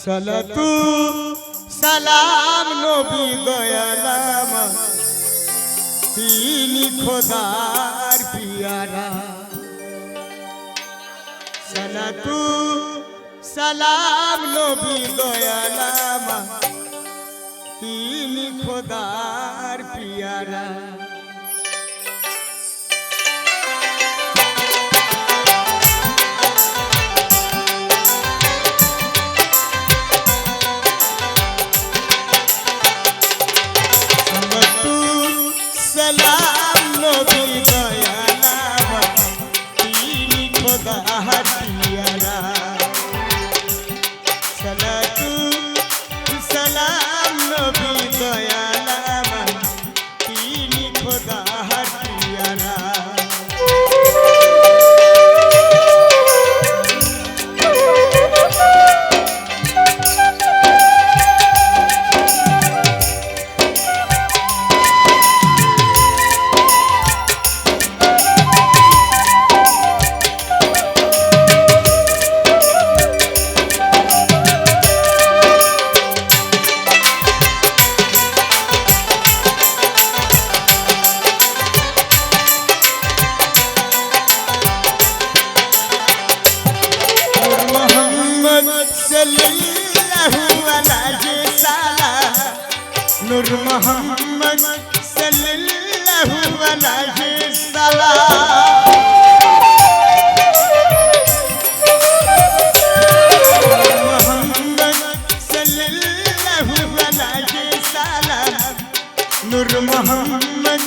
সালাতু সালাম নবী দয়ালাম তিনি খোদার পিয়ারা। সালাতু সালাম নবী দয়ালাম তিনি খোদার পিয়ারা। নূর মোহাম্মদ সাল্লাল্লাহু আলাইহি সাল্লাম। নূর মোহাম্মদ সাল্লাল্লাহু আলাইহি সাল্লাম। নূর মোহাম্মদ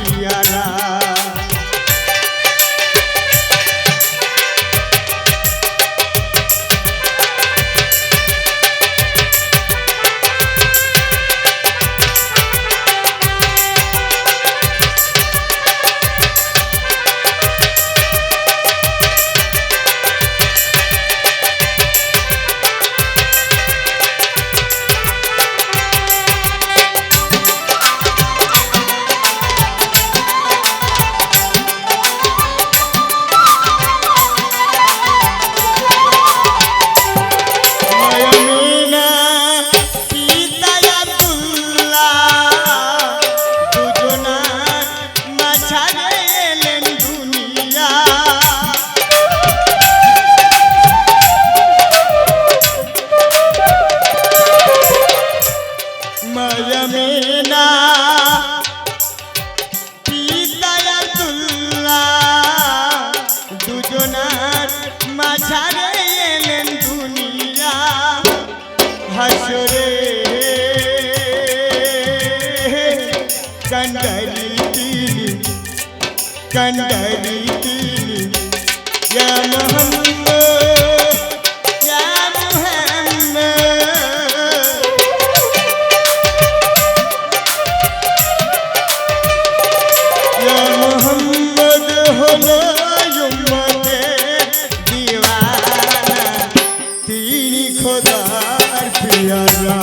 ইয়া পিতা আব্দুল্লাহ দুজনার মাঝারে এলেন দুনিয়া। হাসরে। কন্ডারি তিনি কন্ডারি তিনি। মোহাম্মদ। তিনি খোদার পিয়ারা।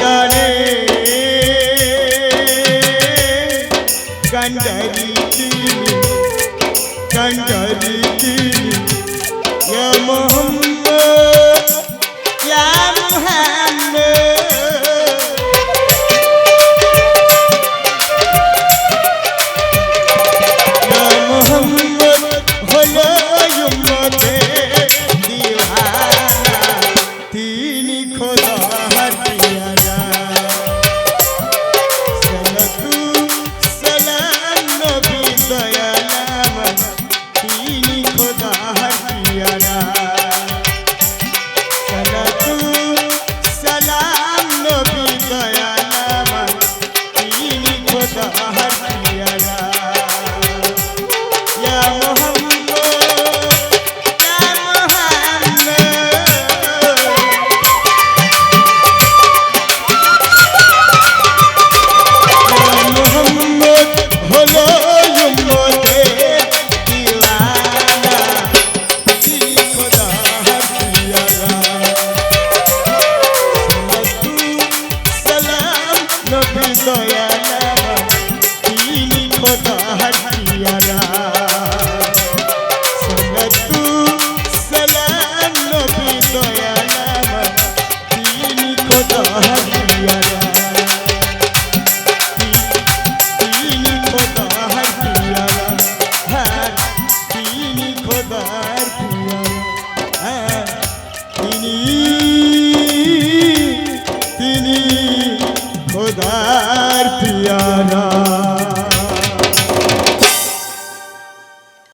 গারে গন্ডারি তিনি গন্ডারি তিনি ইয়া মোহাম্মদ ইয়া মোহাম্মদ। খোদা। never